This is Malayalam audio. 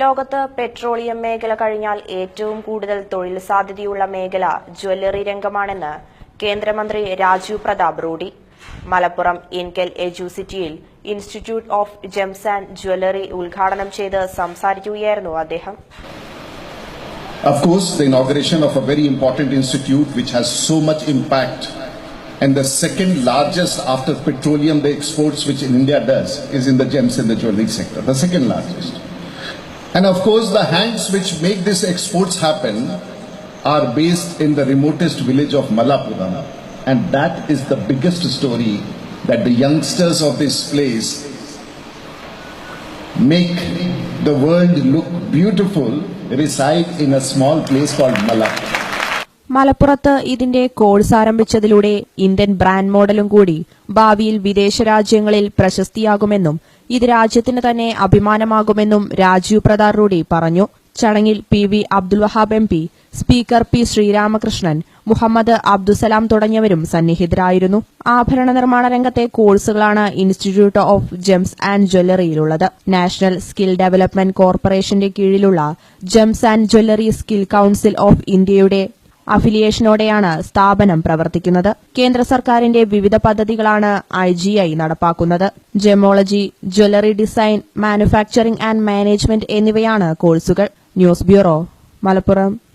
ലോകത്ത് പെട്രോളിയം മേഖല കഴിഞ്ഞാൽ ഏറ്റവും കൂടുതൽ തൊഴിൽ സാധ്യതയുള്ള മേഖല ജ്വല്ലറി രംഗമാണെന്ന് കേന്ദ്രമന്ത്രി Rajiv Pratap Rudy Malappuram INKEL എജുസിറ്റിയിൽ Institute of Gems and Jewellery ഉദ്ഘാടനം ചെയ്ത് സംസാരിക്കുകയായിരുന്നു അദ്ദേഹം Of course, the inauguration of a very important institute which has so much impact and the second largest after petroleum, the exports which India does is in the gems and the jewelry sector, the second largest. And of course, the hands which make these exports happen are based in the remotest village of Malappuram. And that is the biggest story that the youngsters of this place make the world look beautiful reside in a small place called Malappuram. മലപ്പുറത്ത് ഇതിന്റെ കോഴ്സ് ആരംഭിച്ചതിലൂടെ ഇന്ത്യൻ ബ്രാൻഡ് മോഡലും കൂടി ഭാവിയിൽ വിദേശ രാജ്യങ്ങളിൽ പ്രശസ്തിയാകുമെന്നും ഇത് രാജ്യത്തിന് തന്നെ അഭിമാനമാകുമെന്നും രാജീവ് പ്രതാർ റൂഡി പറഞ്ഞു. ചടങ്ങിൽ P V Abdul Wahab M P speaker P Sreeramakrishnan Muhammad Abdussalam തുടങ്ങിയവരും സന്നിഹിതരായിരുന്നു. ആഭരണ നിർമ്മാണ രംഗത്തെ കോഴ്സുകളാണ് ഇൻസ്റ്റിറ്റ്യൂട്ട് ഓഫ് ജെംസ് ആൻഡ് ജ്വല്ലറിയിലുള്ളത്. നാഷണൽ സ്കിൽ ഡെവലപ്മെന്റ് കോർപ്പറേഷന്റെ കീഴിലുള്ള gems and jewellery skill council of ഇന്ത്യയുടെ അഫിലിയേഷനോടെയാണ് സ്ഥാപനം പ്രവർത്തിക്കുന്നത്. കേന്ദ്ര സർക്കാരിന്റെ വിവിധ പദ്ധതികളാണ് ഐ ജി ഐ നടപ്പാക്കുന്നത്. Gemology jewellery design manufacturing and management എന്നിവയാണ് കോഴ്സുകൾ. News bureau Malappuram.